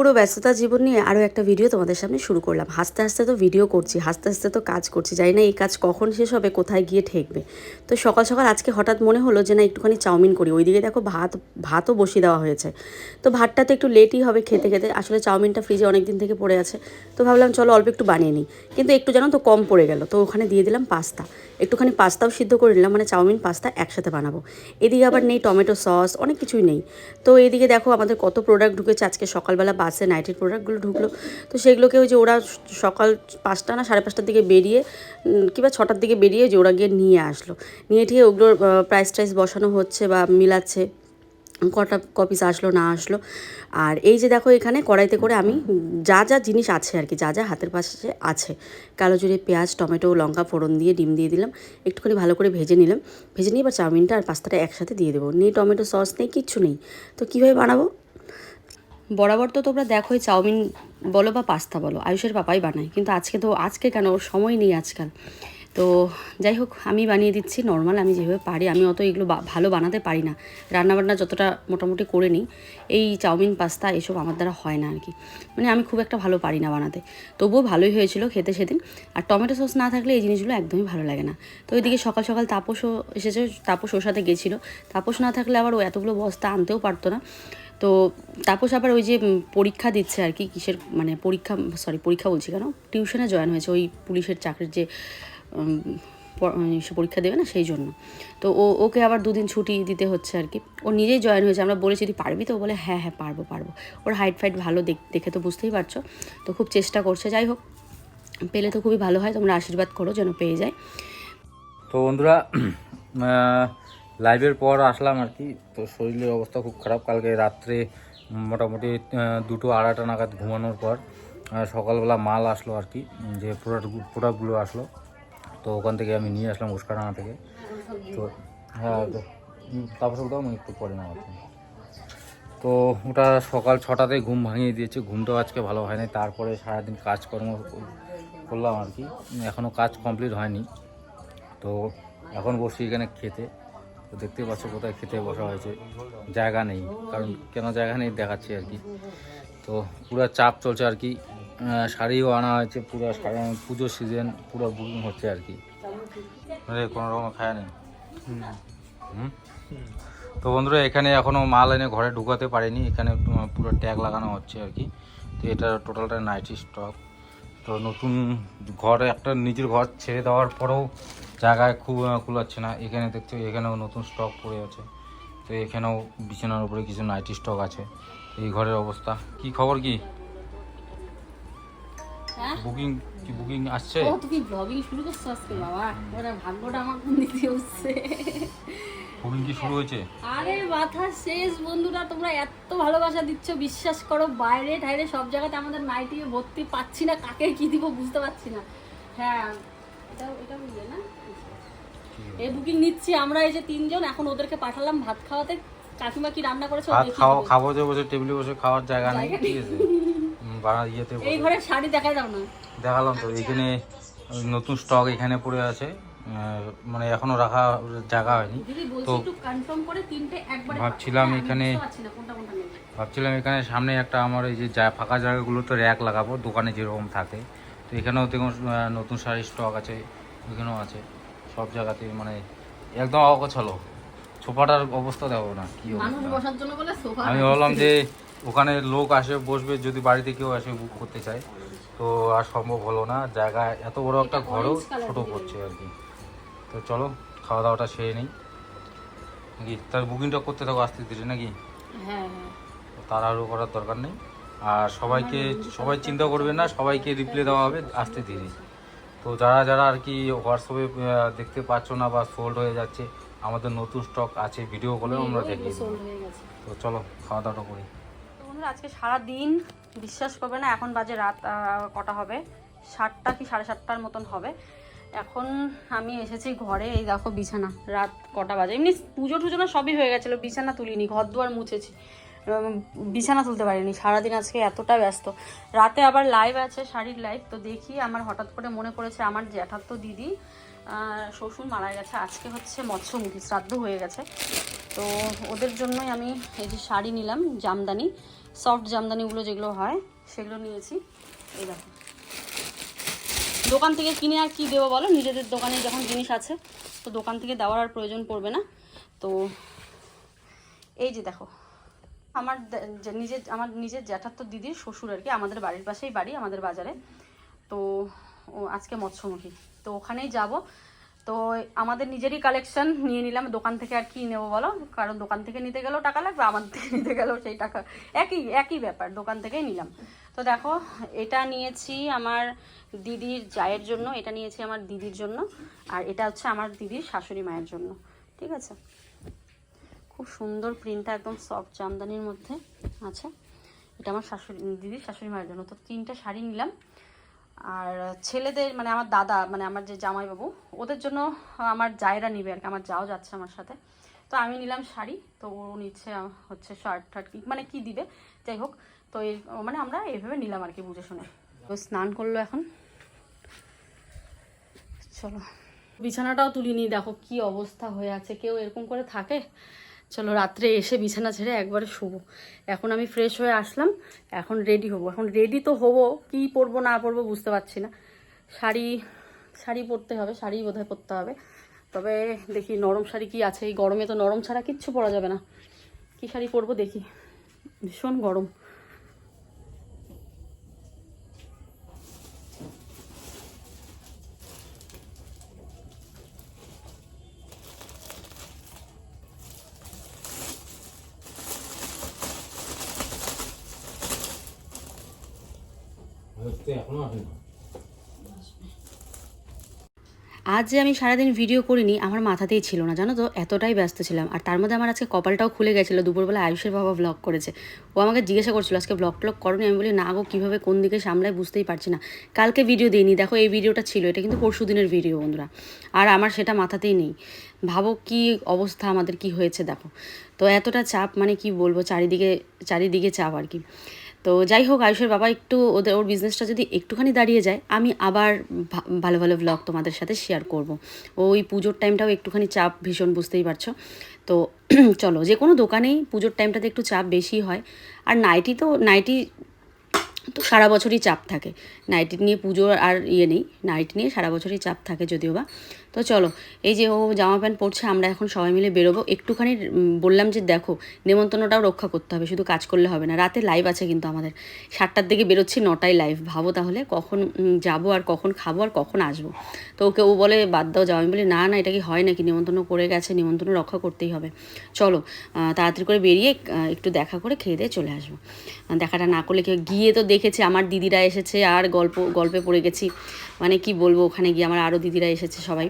পুরো ব্যস্ততা জীবন নিয়ে আরও একটা ভিডিও তোমাদের সামনে শুরু করলাম। হাসতে হাসতে তো ভিডিও করছি, হাসতে হাসতে তো কাজ করছি। জানি না এই কাজ কখন শেষ হবে, কোথায় গিয়ে ঠেকবে। তো সকাল সকাল আজকে হঠাৎ মনে হলো যে না, একটুখানি চাউমিন করি। ওইদিকে দেখো ভাত, ভাতও বসিয়ে দেওয়া হয়েছে। তো ভাতটা তো একটু লেটই হবে খেতে খেতে। আসলে চাউমিনটা ফ্রিজে অনেক দিন থেকে পড়ে আছে। তো ভাবলাম চলো অল্প একটু বানিয়ে নিই। কিন্তু একটু জানো তো কম পড়ে গেল। তো ওখানে দিয়ে দিলাম পাস্তা। একটুখানি পাস্তাও সিদ্ধ করে নিলাম। মানে চাউমিন, পাস্তা একসাথে বানাবো। এদিকে আবার নেই টমেটো সস, অনেক কিছুই নেই। তো এদিকে দেখো আমাদের কত প্রোডাক্ট ঢুকেছে আজকে সকালবেলা বাসে নাইটের প্রোডাক্টগুলো ঢুকলো। তো সেগুলোকে ওই যে ওরা সকাল পাঁচটা না সাড়ে পাঁচটার দিকে বেরিয়ে কিংবা ছটার দিকে বেরিয়ে যে ওরা গিয়ে নিয়ে আসলো। নিয়ে ঠিক ওগুলোর প্রাইস টাইস বসানো হচ্ছে বা মিলাচ্ছে, কটা কপিস আসলো, না আসলো। আর এই যে দেখো এখানে কড়াইতে করে আমি যা যা জিনিস আছে আর কি, যা যা হাতের পাশে আছে। কালো জিরে, পেঁয়াজ, টমেটো, লঙ্কা, ফোড়ন দিয়ে ডিম দিয়ে দিলাম। একটুখানি ভালো করে ভেজে নিলাম। ভেজে নিয়ে এবার চাউমিনটা আর পাস্তাটা একসাথে দিয়ে দেবো। নেই টমেটো সস, নেই কিচ্ছু নেই। তো কীভাবে বানাবো? বরাবর তো তোমরা দেখোই, চাউমিন বলো বা পাস্তা বলো, আয়ুষের পাপাই বানায়। কিন্তু আজকে তো, আজকে কেন? ওর সময় নেই আজকাল। তো যাই হোক, আমি বানিয়ে দিচ্ছি নর্মাল আমি যেভাবে পারি, আমি অত এগুলো ভালো বানাতে পারি না। রান্নাবান্না যতটা মোটামুটি করে নিই, এই চাউমিন, পাস্তা এসব আমার দ্বারা হয় না আর কি মানে আমি খুব একটা ভালো পারি না বানাতে। তবুও ভালোই হয়েছিল খেতে সেদিন। আর টমেটো সস না থাকলে এই জিনিসগুলো একদমই ভালো লাগে না। তো ওইদিকে সকাল সকাল তাপসও এসেছে, তাপস ওর সাথে গেছিল। তাপস না থাকলে আবার ও এতগুলো বস্তা আনতেও পারতো না। তো তাপস আবার ওই যে পরীক্ষা দিচ্ছে আর কি কিসের মানে পরীক্ষা সরি পরীক্ষা বলছি কেন? টিউশনে জয়েন হয়েছে ওই পুলিশের চাকরির যে উম, সে পরীক্ষা দেবে না সেই জন্য। তো ও ওকে আবার দুদিন ছুটি দিতে হচ্ছে আর কি। ও নিজেই জয়েন হয়েছে আমরা বলেছি তুই পারবি তো? বলে হ্যাঁ হ্যাঁ পারব পারব। ওর হাইট ফাইট ভালো দেখে তো বুঝতেই পারছ। তো খুব চেষ্টা করছে যাই হোক পেলে তো খুবই ভালো হয় তোমরা আশীর্বাদ করো যেন পেয়ে যায়। তো বন্ধুরা লাইভের পর আসলাম আর কি। তো শরীরের অবস্থা খুব খারাপ। কালকে রাত্রে মোটামুটি দুটো আড়াইটা নাগাদ ঘুমানোর পর সকালবেলা মাল আসলো আর কি, যে প্রোডাক্ট প্রোডাক্টগুলো আসলো। তো ওখান থেকে আমি নিয়ে আসলাম উস্কারানা থেকে। তো হ্যাঁ তারপর দাও আমি একটু পরে নেওয়া তো ওটা সকাল ছটাতে ঘুম ভাঙিয়ে দিয়েছে। ঘুমটাও আজকে ভালো হয়নি। তারপরে সারাদিন কাজকর্ম করলাম আর কি। এখনও কাজ কমপ্লিট হয়নি। তো এখন বসি এখানে খেতে। তো দেখতে পাচ্ছ কোথায় খেতে বসা হয়েছে। জায়গা নেই, কারণ কেন জায়গা নেই দেখাচ্ছি আর কি। তো পুরো চাপ চলছে আর কি। শাড়িও আনা হয়েছে, পুরো পুজোর সিজন পুরো বুকিং হচ্ছে আর কি। কোনো রকম খায় নেই। তো বন্ধুরা, এখানে এখনও মাল এনে ঘরে ঢুকাতে পারিনি। এখানে পুরো ট্যাগ লাগানো হচ্ছে আর কি। তো এটা টোটালটা নাইটি স্টক তো নতুন ঘরে, একটা নিজের ঘর ছেড়ে দেওয়ার পরেও জায়গায় খুব কুলাচ্ছে না। এখানে দেখছ এখানেও নতুন স্টক পড়ে আছে। তো এখানেও বিছানার উপরে কিছু নাইটি স্টক আছে। এই ঘরের অবস্থা। কি খবর কি? হ্যাঁ? বুকিং কি বুকিং আসছে? ও তুমি ব্লগিং শুরু করছ আজকে বাবা? ওরা ভাগ্যটা আমার কোন দিকে হচ্ছে বুকিং কি শুরু হয়েছে? আরে মাথা শেষ বন্ধুরা তোমরা এত ভালোবাসা দিচ্ছ বিশ্বাস করো বাইরে ঠাইরে সব জায়গাতে আমাদের নাইটি ভর্তি পাচ্ছি না কাকে কি দিব বুঝতে পারছি না। হ্যাঁ এটা এটা বুঝলে না? এই বুকিং নিচ্ছি আমরা এই যে তিনজন এখন ওদেরকে পাঠালাম ভাত খাওয়াতে। কাকিমা কি রান্না করেছে ভাত খাওয়া খাব যে বসে টেবিলে বসে খাওয়ার জায়গা নেই ঠিক আছে। বাড়া ইয়েতে এই ঘরে শাড়ি দেখাই দাও না। দেখালাম তো এখানে নতুন স্টক এখানে পড়ে আছে। মানে এখনও রাখা জায়গা হয়নি। তো ভাবছিলাম হ্যাঁ, এখানে- ভাবছিলাম এখানে সামনে একটা আমার এই যে যা- ফাঁকা জায়গাগুলো তো র্যাক লাগাবো দোকানে যেরকম থাকে। তো এখানেও দেখুন নতুন শাড়ির স্টক আছে এখানেও আছে। সব জায়গাতে মানে একদম অগোছালো সোফাটার অবস্থা দেখো না কি আমি ভাবলাম যে ওখানে লোক আসে বসবে যদি বাড়িতে কেউ আসে বুক করতে চায়। তো আর সম্ভব হলো না জায়গা এত বড় একটা ঘরও ছোট পড়ছে আর কি। তো চলো খাওয়া দাওয়াটা সেরে নেই। নাকি তার বুকিংটা করতে থাকো আস্তে ধীরে নাকি? হ্যাঁ হ্যাঁ। তাড়াহুড়ো করার দরকার নেই। আর সবাইকে সবাই চিন্তা করবে না সবাইকে রিপ্লাই দেওয়া হবে আস্তে ধীরে তো যারা যারা আর কি হোয়াটসঅ্যাপে দেখতে পাচ্ছ না বা সোল্ড হয়ে যাচ্ছে আমাদের নতুন স্টক আছে ভিডিও কলেও আমরা গেছে। তো চলো খাওয়া দাওয়াটা করি বন্ধুরা আজকে সারা দিন বিশ্বাস করবে না এখন বাজে রাত কটা হবে? সাতটা কি সাড়ে সাতটার মতন হবে। এখন আমি এসেছি ঘরে এই দেখো বিছানা রাত কটা বাজে। এমনি পুজো টুজো না সবই হয়ে গেছিল বিছানা তুলিনি ঘর দুয়ার মুছেছি। বিছানা তুলতে পারিনি। সারাদিন আজকে এতটা ব্যস্ত। রাতে আবার লাইভ আছে, শাড়ির লাইভ তো দেখি আমার হঠাৎ করে মনে পড়েছে আমার জ্যাঠার তো দিদি শ্বশুর মারা গেছে। আজকে হচ্ছে মৎস্যমুখী, শ্রাদ্ধ হয়ে গেছে। তো ওদের জন্যই আমি এই যে শাড়ি নিলাম, জামদানি সফট জামদানিগুলো যেগুলো হয়, সেগুলো নিয়েছি। এই দেখো। দোকান থেকে কিনে আর কি দেবো বলো? নিজেদের দোকানে যখন জিনিস আছে, তো দোকান থেকে দেওয়ার আর প্রয়োজন পড়বে না। তো এই যে দেখো। আমার নিজের আমার নিজের জ্যাঠার তো দিদির শ্বশুর আর কি, আমাদের বাড়ির পাশেই বাড়ি, আমাদের বাজারে। তো আজকে মৎস্যমুখী। তো ওখানেই যাব। তো আমাদের নিজেরই কালেকশন নিয়ে নিলাম, দোকান থেকে আর কি নেব বলো? কারণ দোকান থেকে নিতে গেলেও টাকা লাগবে, আমার থেকে নিতে গেলেও সেই টাকা। একই একই ব্যাপার, দোকান থেকেই নিলাম। তো দেখো, এটা নিয়েছি আমার দিদির জায়ের জন্য, এটা নিয়েছি আমার দিদির জন্য, আর এটা হচ্ছে আমার দিদির শাশুড়ি মায়ের জন্য। ঠিক আছে? খুব সুন্দর প্রিন্টটা একদম সফট জামদানির মধ্যে আছে। এটা আমার শাশুড়ি দিদির শাশুড়ি মায়ের জন্য। তো তিনটে শাড়ি নিলাম। আর ছেলেদের মানে আমার দাদা মানে আমার যে জামাইবাবু, ওদের জন্য আমার জায়রা নিবে আর কি। আমার যাও যাচ্ছে আমার সাথে। তো আমি নিলাম শাড়ি। তো ও নিচ্ছে হচ্ছে শার্ট টার্ট মানে কি দিবে? যাই হোক। তো এই মানে আমরা এইভাবে নিলাম আর কি বুঝে শুনে। তো স্নান করল এখন। চলো। বিছানাটাও তুলিনি। দেখো কি অবস্থা হয়ে আছে। কেউ এরকম করে থাকে? চলো রাত্রে এসে বিছানা ছেড়ে একবারে শুব। এখন আমি ফ্রেশ হয়ে আসলাম, এখন রেডি হব। এখন রেডি তো হব, কি পরবো, না পরবো বুঝতে পারছি না। শাড়ি শাড়ি পরতে হবে, শাড়ি বোধহয় পরতে হবে। তবে দেখি নরম শাড়ি কি আছে, এই গরমে তো নরম ছাড়া কিচ্ছু পরা যাবে না। কি শাড়ি পরবো দেখি, ভীষণ গরম। আজ যে আমি সারাদিন ভিডিও করিনি, আমার মাথাতেই ছিল না, জানো তো? এতটাই ব্যস্ত ছিলাম। আর তার মধ্যে আমার আজকে কপালটাও খুলে গেছিল। দুপুরবেলা আয়ুষের বাবা ব্লগ করেছে। ও আমাকে জিজ্ঞাসা করছিল, আজকে ব্লগ ট্লগ করনি? আমি বলি, না গো, কীভাবে, কোন দিকে সামলাই বুঝতেই পারছি না। কালকে ভিডিও দিইনি। দেখো, এই ভিডিওটা ছিল, এটা কিন্তু পরশু দিনের ভিডিও বন্ধুরা। আর আমার সেটা মাথাতেই নেই। ভাবো কি অবস্থা, আমাদের কি হয়েছে, দেখো। তো এতটা চাপ মানে কি বলব, চারিদিকে চারিদিকে চাপ আর কি। তো যাই হোক, আয়ুষের বাবা একটু ওদের, ওর বিজনেসটা যদি একটুখানি দাঁড়িয়ে যায়, আমি আবার ভালো ভালো ব্লগ তোমাদের সাথে শেয়ার করব। ওই পুজোর টাইমটাও একটুখানি চাপ, ভীষণ বুঝতেই পারছ। তো চলো, যে কোনো দোকানেই পুজোর টাইমটাতে একটু চাপ বেশি হয়। আর নাইটি তো নাইটি তো সারা বছরই চাপ থাকে। নাইটি নিয়ে পুজো আর ইয়ে নেই। নাইটি নিয়ে সারা বছরই চাপ থাকে যদিও বা। তো চলো, এই যে ও জামা প্যান্ট পরছে, আমরা এখন সবাই মিলে বেরোবো। একটুখানি বললাম যে দেখো, নেমন্তন্নটাও রক্ষা করতে হবে, শুধু কাজ করলে হবে না। রাতে লাইভ আছে কিন্তু আমাদের। সাতটার দিকে বেরোচ্ছি, নটায় লাইভ ভাবো তাহলে কখন যাব আর কখন খাব আর কখন আসব। তো ওকে ও বলে, বাদ দাও যাও। আমি বলি, না না, এটা কি হয় নাকি? নিমন্ত্রণ করে গেছে নিমন্ত্রণ রক্ষা করতেই হবে। চলো তাড়াতাড়ি করে বেরিয়ে একটু দেখা করে খেয়ে দিয়ে চলে আসব। দেখাটা না করলে কেউ গিয়ে তো দেখেছে, আমার দিদিরা এসেছে, আর গল্প, গল্পে পড়ে গেছি। মানে কি বলব, ওখানে গিয়ে আমার আরও দিদিরা এসেছে সবাই।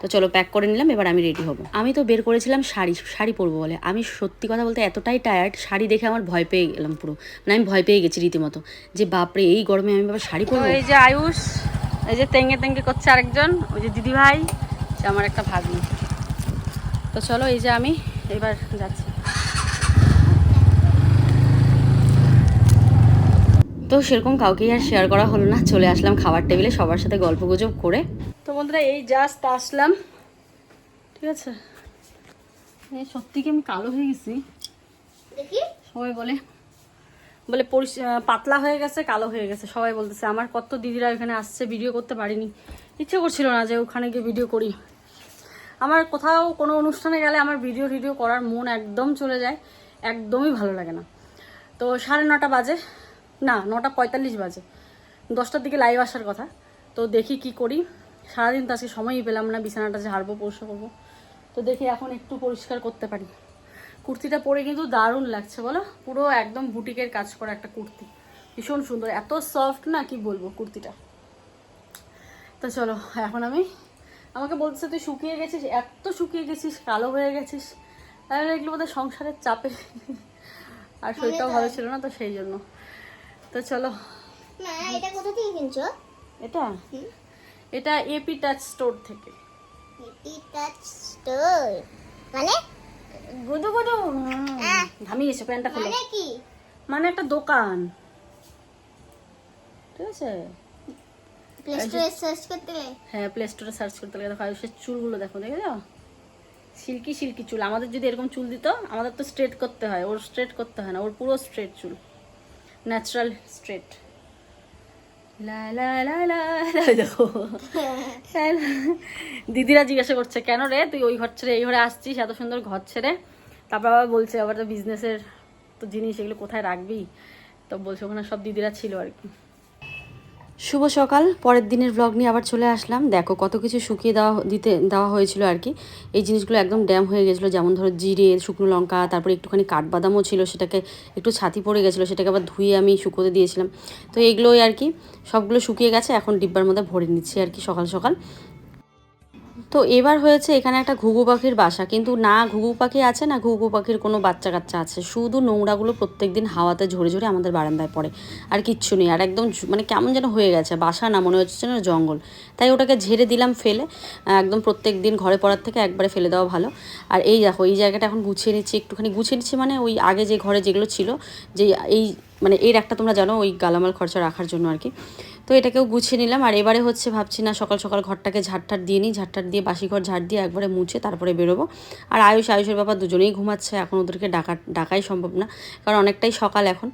তো চলো প্যাক করে নিলাম, এবার আমি রেডি হব। আমি তো বের করেছিলাম শাড়ি শাড়ি পরবো বলে। আমি সত্যি কথা বলতে এতটাই টায়ার্ড শাড়ি দেখে আমার ভয় পেয়ে গেলাম পুরো। মানে আমি ভয় পেয়ে গেছি রীতিমতো। যে বাপরে, এই গরমে আমি বাবা শাড়ি পরবো? এই যে আয়ুষ, এই যে তেঙ্গে তেঙ্গে করছে আরেকজন, ওই যে দিদি ভাই আমার একটা ভাগ্নি। তো চলো, এই যে আমি, এবার যাচ্ছি। তো সেরকম কাউকেই আর শেয়ার করা হলো না। চলে আসলাম খাবার টেবিলে সবার সাথে গল্প গুজব করে। তো বন্ধুরা এই জাস্ট আসলাম। ঠিক আছে? এই সত্যি কি আমি কালো হয়ে গেছি? দেখি। সবাই বলে বলে পাতলা হয়ে গেছে কালো হয়ে গেছে। সবাই বলতেছে আমার কত দিদিরা এখানে আসছে ভিডিও করতে পারিনি। ইচ্ছে করছিল না যে ওখানে গিয়ে ভিডিও করি। আমার কোথাও কোনো অনুষ্ঠানে গেলে আমার ভিডিও টিডিও করার মন একদম চলে যায়। একদমই ভালো লাগে না। তো সাড়ে নটা বাজে। না নটা পঁয়তাল্লিশ বাজে। দশটার দিকে লাইভ আসার কথা। তো দেখি কি করি। সারাদিন তো আজকে সময়ই পেলাম না বিছানাটা যে হারবো পরিষ্কার করব তো দেখি এখন একটু পরিষ্কার করতে পারি। কুর্তিটা পরে কিন্তু দারুণ লাগছে বলো? পুরো একদম বুটিকের কাজ করা একটা কুর্তি। ভীষণ সুন্দর। এত সফট না কি বলব কুর্তিটা? তো চলো এখন আমি আমাকে বলতেছে তুই শুকিয়ে গেছিস? এত শুকিয়ে গেছিস কালো হয়ে গেছিস। তাহলে এগুলো বোধহয় সংসারের চাপে। আর শরীরটাও ভালো ছিল না তো সেই জন্য। তো চলো। এটা কোথা থেকে কিনছো? এটা? এটা এপি টাচ স্টোর থেকে। এটি টাচ স্টোর মানে? গুদু গুদু। ঘামিয়েছে প্যান্টটা খুলে। মানে কি? মানে একটা দোকান। ঠিক আছে? প্লে স্টোরে সার্চ করতে হ্যাঁ প্লে স্টোরে সার্চ করতে লাগে দেখো আয়ুষের চুলগুলো দেখো দেখে যাও সিল্কি সিল্কি চুল। আমাদের যদি এরকম চুল দিত আমাদের তো স্ট্রেট করতে হয় ওর স্ট্রেট করতে হয় না ওর পুরো স্ট্রেট চুল। ন্যাচারাল স্ট্রেট দিদিরা জিজ্ঞাসা করছে, কেন রে? তুই ওই ঘর ছেড়ে এই ঘরে আসছিস? এত সুন্দর ঘর ছেড়ে? তারপর আবার বলছে, আবার তো বিজনেসের তো জিনিস এগুলো কোথায় রাখবি? তো বলছে, ওখানে সব দিদিরা ছিল আর কি। শুভ সকাল, পরের দিনের ব্লগ নিয়ে আবার চলে আসলাম। দেখো, কত কিছু শুকিয়ে দেওয়া, দিতে, দেওয়া হয়েছিল আর কি। এই জিনিসগুলো একদম ড্যাম হয়ে গেছিল, যেমন ধরো জিরে, শুকনো লঙ্কা, তারপরে একটুখানি কাঠবাদামও ছিল, সেটাকে একটু ছাতি পড়ে গেছিল, সেটাকে আবার ধুয়ে আমি শুকোতে দিয়েছিলাম। তো এইগুলোই আর কি, সবগুলো শুকিয়ে গেছে, এখন ডিব্বার মধ্যে ভরে নিচ্ছি আর কি সকাল সকাল। তো এবার হয়েছে এখানে একটা ঘুঘু পাখির বাসা। কিন্তু না ঘুঘু পাখি আছে, না ঘুঘু পাখির কোনো বাচ্চা কাচ্চা আছে। শুধু নোংরাগুলো প্রত্যেক দিন হাওয়াতে ঝরে ঝরে আমাদের বারান্দায় পড়ে। আর কিচ্ছু নেই। আর একদম মানে কেমন যেন হয়ে গেছে। বাসা না মনে হচ্ছে না জঙ্গল। তাই ওটাকে ঝেড়ে দিলাম ফেলে। একদম প্রত্যেক দিন ঘরে পড়ার থেকে একবারে ফেলে দেওয়া ভালো। আর এই দেখো, এই জায়গাটা এখন গুছিয়ে নিচ্ছি একটুখানি। গুছিয়ে নিচ্ছি মানে ওই আগে যে ঘরে যেগুলো ছিল, যে এই মানে এর একটা তোমরা জানো, ওই গালামাল খরচা রাখার জন্য আর কি। তো এটাকেও গুছিয়ে নিলাম। আর এবারে হচ্ছে ভাবছি, না, সকাল সকাল ঘরটাকে ঝাড়টার দিয়ে নিই, ঝাড়টার দিয়ে বাসি ঘর ঝাড় দিয়ে একবারে মুছে তারপরে বেরোবো। আর আয়ুষ, আয়ুষের বাবা দুজনেই ঘুমাচ্ছে, এখন ওদেরকে ডাকা, ডাকাই সম্ভব না, কারণ অনেকটাই সকাল এখন।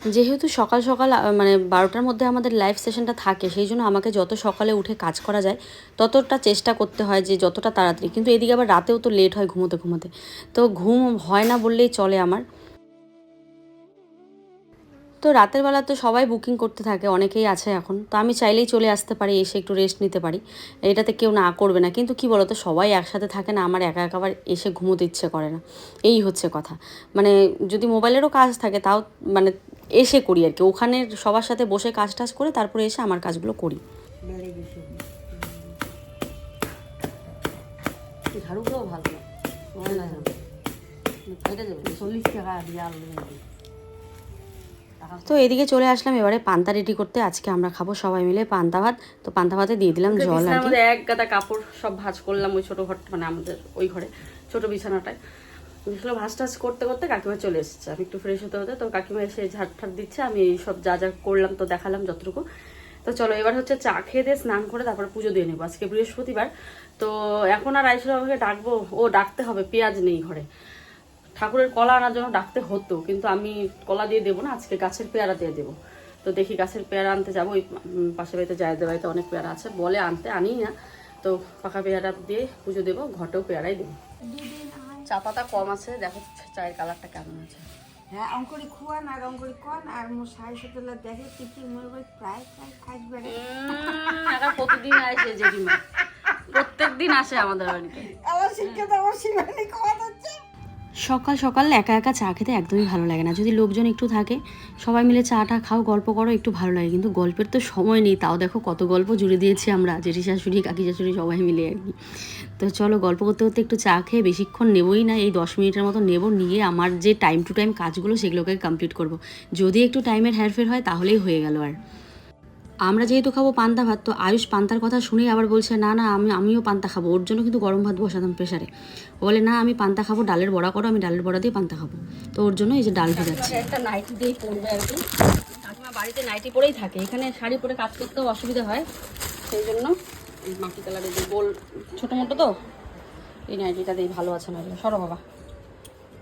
যেহেতু সকাল সকাল মানে বারোটার মধ্যে আমাদের লাইভ সেশনটা থাকে, সেই জন্য আমাকে যত সকালে উঠে কাজ করা যায়, ততটা চেষ্টা করতে হয় যে যতটা তাড়াতাড়ি। কিন্তু এদিকে আবার রাতেও তো লেট হয় ঘুমোতে ঘুমোতে। তো ঘুম হয় না বললেই চলে আমার। তো রাতের বেলা তো সবাই বুকিং করতে থাকে অনেকেই আছে এখন। তো আমি চাইলেই চলে আসতে পারি এসে একটু রেস্ট নিতে পারি। এটাতে কেউ না করবে না। কিন্তু কি বলতো সবাই একসাথে থাকে না আমার একা একাবার এসে ঘুমোতে ইচ্ছে করে না। এই হচ্ছে কথা। মানে যদি মোবাইলেরও কাজ থাকে তাও মানে এসে করি আর কি। ওখানে সবার সাথে বসে কাজ টাজ করে তারপরে এসে আমার কাজগুলো করি। ভালো। চল্লিশ টাকা দিয়ে আলু। তো এদিকে চলে আসলাম এবারে পান্তা রেডি করতে। আজকে আমরা খাব সবাই মিলে পান্তা ভাত। তো পান্তা ভাতে দিয়ে দিলাম জল আর এক গাদা কাপড় সব ভাঁজ করলাম ওই ছোট ঘর মানে আমাদের ওই ঘরে ছোট বিছানাটায়। দেখল ভাঁজ টাজ করতে করতে কাকিমা চলে এসেছে। আমি একটু ফ্রেশ হতে হতে তো কাকিমা এসে ঝাড় ঠাট দিচ্ছে আমি সব যা যা করলাম তো দেখালাম যতটুকু। তো চলো এবার হচ্ছে চা খেয়ে দিয়ে স্নান করে তারপর পুজো দিয়ে নেব। আজকে বৃহস্পতিবার তো এখন আর আইসুর আমাকে ডাকবো ও ডাকতে হবে পেঁয়াজ নেই ঘরে। ঠাকুরের কলা আনার জন্য ডাকতে হতো কিন্তু আমি কলা দিয়ে দেবো না আজকে গাছের পেয়ারা দিয়ে দেবো। তো দেখি গাছের পেয়ারা আনতে যাব ওই পাশের বাড়িতে জায়দের বাড়িতে অনেক পেয়ারা আছে বলে আনতে আনি না। তো পাকা পেয়ারা দিয়ে পুজো দেবো ঘটেও পেয়ারাই দেবো। চা পাতা কম আছে দেখো চায়ের কালারটা কেমন আছে। হ্যাঁ অঙ্করি খুয়ান আর অঙ্করি কন আর মোর সাড়ে সতেলা দেখে টিকি মোর বাড়ি প্রায় প্রায় আসবে রে। প্রতিদিন আসে জেঠিমা। প্রত্যেক দিন আসে আমাদের বাড়িতে। আমার শিক্ষা তো আমার শিবানী খাওয়া হচ্ছে সকাল সকাল একা একা চা খেতে একদমই ভালো লাগে না। যদি লোকজন একটু থাকে, সবাই মিলে চাটা খাও, গল্প করো, একটু ভালো লাগে। কিন্তু গল্পের তো সময় নেই, তাও দেখো কত গল্প জুড়ে দিয়েছি আমরা, জেঠি শাশুড়ি, কাকি শাশুড়ি সবাই মিলে আর কি। তো চলো গল্প করতে করতে একটু চা খেয়ে বেশিক্ষণ নেবই না, এই দশ মিনিটের মতো নেব, নিয়ে আমার যে টাইম টু টাইম কাজগুলো সেগুলোকে কমপ্লিট করব। যদি একটু টাইমের হেরফের হয় তাহলেই হয়ে গেল আর। আমরা যেহেতু খাব পান্তা ভাত তো আয়ুষ পান্তার কথা শুনেই আবার বলছে না না আমি আমিও পান্তা খাব। ওর জন্য কিন্তু গরম ভাত বসাতাম প্রেশারে বলে না আমি পান্তা খাব ডালের বড়া করো আমি ডালের বড়া দিয়ে পান্তা খাব। তো ওর জন্য এই যে ডাল ভেজাচ্ছি। একটা নাইটি দিয়েই পরবে আর কি। কাকিমা বাড়িতে নাইটি পরেই থাকে। এখানে শাড়ি পরে কাজ করতেও অসুবিধা হয়। সেই জন্য এই মাটি কালারের যে গোল ছোটো মোটো তো এই নাইটিটা দিয়ে ভালো আছে না সরো বাবা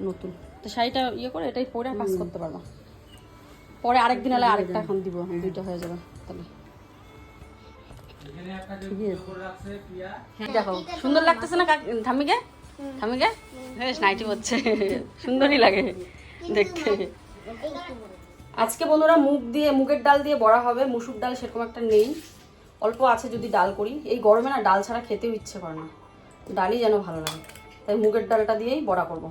নতুন। তো শাড়িটা ইয়ে করে এটাই পরে কাজ করতে পারবা। পরে আরেকদিন হলে আরেকটা এখন দিব দুইটা হয়ে যাবে। তাহলে। হ্যাঁ দেখো সুন্দর লাগতেছে না কাক- ঠাম্মিকে ঠাম্মিকে বেশ নাইটি হচ্ছে সুন্দরই লাগে দেখতে। আজকে বন্ধুরা মুগ দিয়ে মুগের ডাল দিয়ে বড়া হবে। মুসুর ডাল সেরকম একটা নেই। অল্প আছে যদি ডাল করি। এই গরমে না ডাল ছাড়া খেতেও ইচ্ছে করে না। ডালই যেন ভালো লাগে। তাই মুগের ডালটা দিয়েই বড়া করব।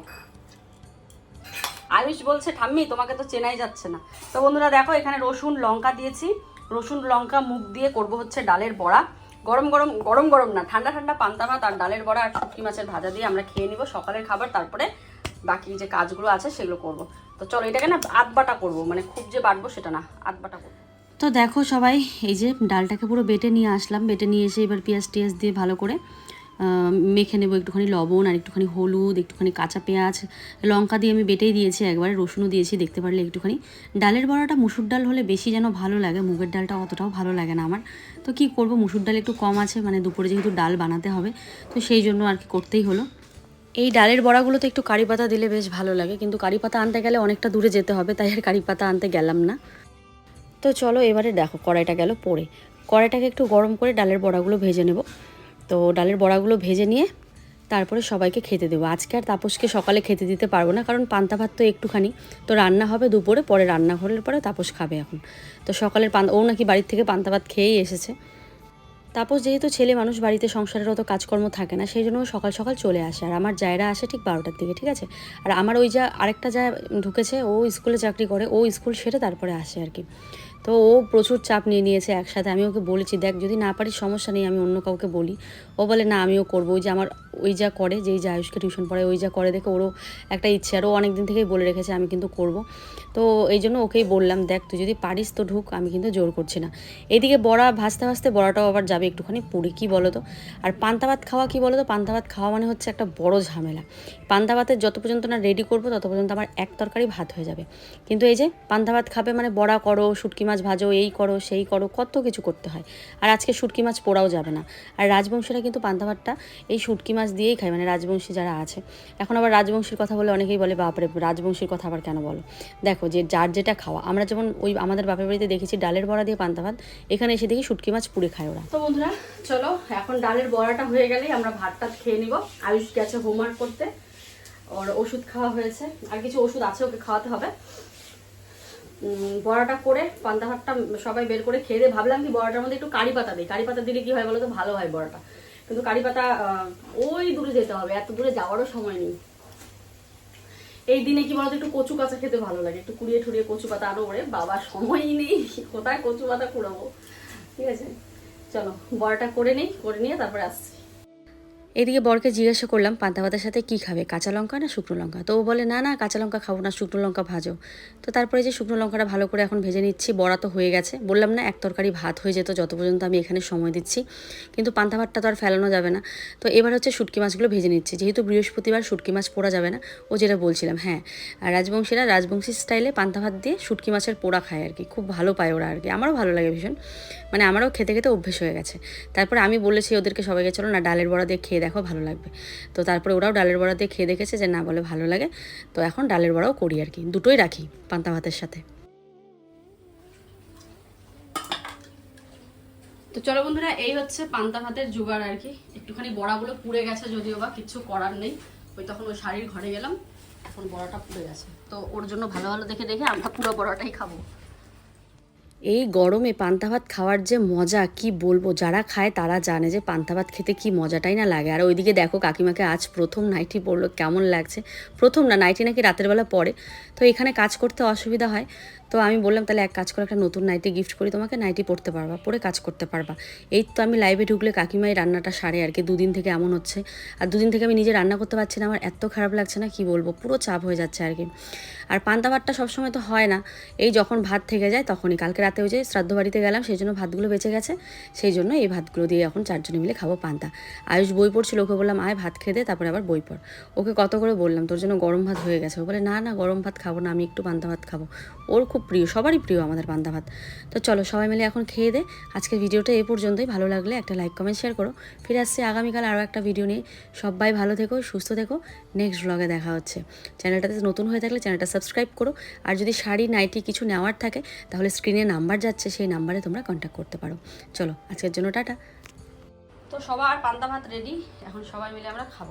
আয়ুষ বলছে ঠাম্মি তোমাকে তো চেনাই যাচ্ছে না। তো বন্ধুরা দেখো এখানে রসুন লঙ্কা দিয়েছি। রসুন, লঙ্কা মুখ দিয়ে করব হচ্ছে ডালের বড়া। গরম গরম গরম গরম না, ঠান্ডা ঠান্ডা পান্তা ভাত আর ডালের বড়া আর শুটকি মাছের ভাজা দিয়ে আমরা খেয়ে নিব সকালের খাবার, তারপরে বাকি যে কাজগুলো আছে সেগুলো করব। তো চলো, এটাকে না আধ বাটা করব মানে খুব যে বাটবো সেটা না, আধ বাটা করব। তো দেখো সবাই, এই যে ডালটাকে পুরো বেটে নিয়ে আসলাম, বেটে নিয়ে এসে এবার পেঁয়াজ টিয়াজ দিয়ে ভালো করে মেখে নেব একটুখানি লবণ আর একটুখানি হলুদ, একটুখানি কাঁচা পেঁয়াজ, লঙ্কা দিয়ে আমি বেটেই দিয়েছি, একবারে রসুনও দিয়েছি, দেখতে পারলে একটুখানি। ডালের বড়াটা মুসুর ডাল হলে বেশি যেন ভালো লাগে, মুগের ডালটা অতটাও ভালো লাগে না আমার। তো কি করব, মুসুর ডাল একটু কম আছে মানে দুপুরে যেহেতু ডাল বানাতে হবে, তো সেই জন্য আর কি করতেই হলো। এই ডালের বড়াগুলোতে একটু কারি পাতা দিলে বেশ ভালো লাগে, কিন্তু কারি পাতা আনতে গেলে অনেকটা দূরে যেতে হবে, তাই আর কারি পাতা আনতে গেলাম না। তো চলো এবারে দেখো, কড়াইটা গেল পড়ে। কড়াইটাকে একটু গরম করে ডালের বড়াগুলো ভেজে নেব। তো ডালের বড়াগুলো ভেজে নিয়ে তারপরে সবাইকে খেতে দেবো। আজকে আর তাপসকে সকালে খেতে দিতে পারব না কারণ পান্তা ভাত তো একটুখানি। তো রান্না হবে দুপুরে, পরে রান্না পরে তাপস খাবে এখন। তো সকালের পান, ও নাকি বাড়ির থেকে পান্তা ভাত খেয়েই এসেছে। তাপস যেহেতু ছেলে, মানুষ বাড়িতে সংসারের অত কাজকর্ম থাকে না, সেই জন্য সকাল সকাল চলে আসে। আর আমার জায়রা আসে ঠিক বারোটার দিকে, ঠিক আছে? আর আমার ওই যা আরেকটা যা ঢুকেছে, ও স্কুলে চাকরি করে, ও স্কুল সেরে তারপরে আসে আর কি। তো ও প্রচুর চাপ নিয়ে নিয়েছে একসাথে। আমি ওকে বলেছি, দেখ, যদি না পারিস সমস্যা নেই, আমি অন্য কাউকে বলি। ও বলে, না, আমিও করব। ওই যে আমার, ওই যা করে, যেই যে আয়ুষকে টিউশন পড়ে ওই যা করে, দেখে ওরও একটা ইচ্ছে। আর ও অনেক দিন থেকেই বলে রেখেছে, আমি কিন্তু করব। তো এই জন্য ওকেই বললাম, দেখ, তুই যদি পারিস তো ঢুক, আমি কিন্তু জোর করছি না। এদিকে বড়া ভাসতে ভাসতে বড়াটাও আবার যাবে একটুখানি পুরি, কী বলো তো আর পান্তা ভাত খাওয়া কী বলো তো পান্তা ভাত খাওয়া মানে হচ্ছে একটা বড় ঝামেলা। পান্তা ভাতের যত পর্যন্ত না রেডি করব, তত পর্যন্ত আমার এক তরকারি ভাত হয়ে যাবে। কিন্তু এই যে পান্তা ভাত খাবে মানে বড়া করো, শুটকি মাছ ভাজো, এই করো, সেই করো, কত কিছু করতে হয়। আর আজকে শুটকি মাছ পোড়াও যাবে না। আর রাজবংশীরা কিন্তু পান্তা ভাতটা এই শুটকি মাছ দিয়েই খায় মানে রাজবংশী যারা আছে। এখন আবার রাজবংশীর কথা বলে অনেকেই বলে, বাপরে, রাজবংশীর কথা আবার কেন বলো? দেখো যে যার যেটা খাওয়া, আমরা যেমন ওই আমাদের বাপের বাড়িতে দেখেছি ডালের বড়া দিয়ে পান্তা ভাত এখানে এসে দেখি শুটকি মাছ পুড়ে খায় ওরা। তো বন্ধুরা, চলো, এখন ডালের বড়াটা হয়ে গেলেই আমরা ভাতটা খেয়ে নিব। আয়ুষ গেছে হোমওয়ার্ক করতে। ওর ওষুধ খাওয়া হয়েছে। আর কিছু ওষুধ আছে, ওকে খাওয়াতে হবে। বড়াটা করে পান্তা ভাতটা সবাই বের করে খেয়ে দিয়ে ভাবলাম কি বড়াটার মধ্যে একটু কারি পাতা দিই। কারি পাতা দিলে কি হয় বলো তো ভালো হয় বড়াটা। কিন্তু কারি পাতা ওই দূরে যেতে হবে, এত দূরে যাওয়ারও সময় নেই। এই দিনে কি বলতো? একটু কচু কাঁচা খেতে ভালো লাগে। একটু কুড়িয়ে ঠুড়িয়ে কচু পাতা আরও ওরে। বাবা সময়ই নেই। কোথায় কচু পাতা কুড়াবো? ঠিক আছে? চলো, বড়াটা করে নেই, করে নিয়ে তারপরে আসছি। এদিকে বরকে জিজ্ঞাসা করলাম পান্তা ভাতের সাথে কী খাবে? কাঁচা লঙ্কা না শুকনো লঙ্কা? তো ও বলে, না না, কাঁচা লঙ্কা খাব না, শুকনো লঙ্কা ভাজো। তো তারপরে যে শুকনো লঙ্কাটা ভালো করে এখন ভেজে নিচ্ছি, বড়া তো হয়ে গেছে। বললাম, না, এক তরকারি ভাত হয়ে যেত যত পর্যন্ত আমি এখানে সময় দিচ্ছি। কিন্তু পান্তা ভাতটা তো আর ফেলানো যাবে না। তো এবার হচ্ছে শুটকি মাছগুলো ভেজে নিচ্ছি। যেহেতু বৃহস্পতিবার শুটকি মাছ পোড়া যাবে না, ও যেটা বলছিলাম হ্যাঁ আর রাজবংশীরা রাজবংশী স্টাইলে পান্তা ভাত দিয়ে শুটকি মাছের পোড়া খায় আর কি। খুব ভালো পায় ওরা আর কি। আমারও ভালো লাগে ভীষণ। মানে আমারও খেতে খেতে অভ্যেস হয়ে গেছে। তারপরে আমি বলেছি ওদেরকে সবাইকে, চলো না, ডালের বড়া দিয়ে খেয়ে দেখো, ভালো লাগবে। তো তারপরে ওরাও ডালের বড়া দিয়ে খেয়ে দেখেছে যে না, বলে ভালো লাগে। তো এখন ডালের বড়াও করি আর কি, দুটোই রাখি পান্তা ভাতের সাথে। তো চলো বন্ধুরা, এই হচ্ছে পান্তা ভাতের জোগাড় আর কি। একটুখানি বড়াগুলো পুড়ে গেছে যদিও বা, কিছু করার নেই। ওই তখন ওই শাড়ির ঘরে গেলাম, এখন বড়াটা পুড়ে গেছে। তো ওর জন্য ভালো ভালো দেখে দেখে আমরা পুরো বড়াটাই খাব। এই গরমে পান্তা ভাত খাওয়ার যে মজা, কি বলব? যারা খায় তারা জানে যে পান্তা ভাত খেতে কি মজাটাই না লাগে। আর ওইদিকে দেখো, কাকিমাকে আজ প্রথম নাইটি পরলো কেমন লাগছে? প্রথম না নাইটি নাকি রাতের বেলা পরে তো এখানে কাজ করতে অসুবিধা হয়। তো আমি বললাম, তাহলে এক কাজ করে, একটা নতুন নাইটি গিফট করি তোমাকে নাইটি পড়তে পারবা পরে কাজ করতে পারবা। এই তো আমি লাইভে ঢুকলে কাকিমাই রান্নাটা সারে আর কি, দুদিন থেকে এমন হচ্ছে। আর দুদিন থেকে আমি নিজে রান্না করতে পারছি না, আমার এত খারাপ লাগছে না, কি বলব, পুরো চাপ হয়ে যাচ্ছে আর কি। আর পান্তা ভাতটা সবসময় তো হয় না, এই যখন ভাত থেকে যায় তখনই, কালকে রাতে ওই যে শ্রাদ্ধ বাড়িতে গেলাম, সেই জন্য ভাতগুলো বেঁচে গেছে, সেই জন্য এই ভাতগুলো দিয়ে এখন চারজনে মিলে খাব পান্তা। আয়ুষ বই পড়ছিল, ওকে বললাম, আয় ভাত খেয়ে দে, তারপরে আবার বই পড়। ওকে কত করে বললাম, তোর জন্য গরম ভাত হয়ে গেছে। ও বলে, না না, গরম ভাত খাব না, আমি একটু পান্তা ভাত খাব। ওর খুব প্রিয়, সবারই প্রিয় আমাদের পান্তা ভাত। তো চলো সবাই মিলে এখন খেয়ে দে। আজকের ভিডিওটা এই পর্যন্তই। ভালো লাগলে একটা লাইক, কমেন্ট শেয়ার করো। ফিরে আসছি আগামীকাল আরও একটা ভিডিও নিয়ে। সবাই ভালো থেকো, সুস্থ থেকো। নেক্সট ব্লগে দেখা হচ্ছে। চ্যানেলটাতে নতুন হয়ে থাকলে চ্যানেলটা সাবস্ক্রাইব করো। আর যদি শাড়ি, নাইটি কিছু নেওয়ার থাকে, তাহলে স্ক্রিনে নাম্বার যাচ্ছে, সেই নাম্বারে তোমরা কন্ট্যাক্ট করতে পারো। চলো, আজকের জন্য টাটা। তো সবার পান্তা ভাত রেডি এখন সবাই মিলে আমরা খাব।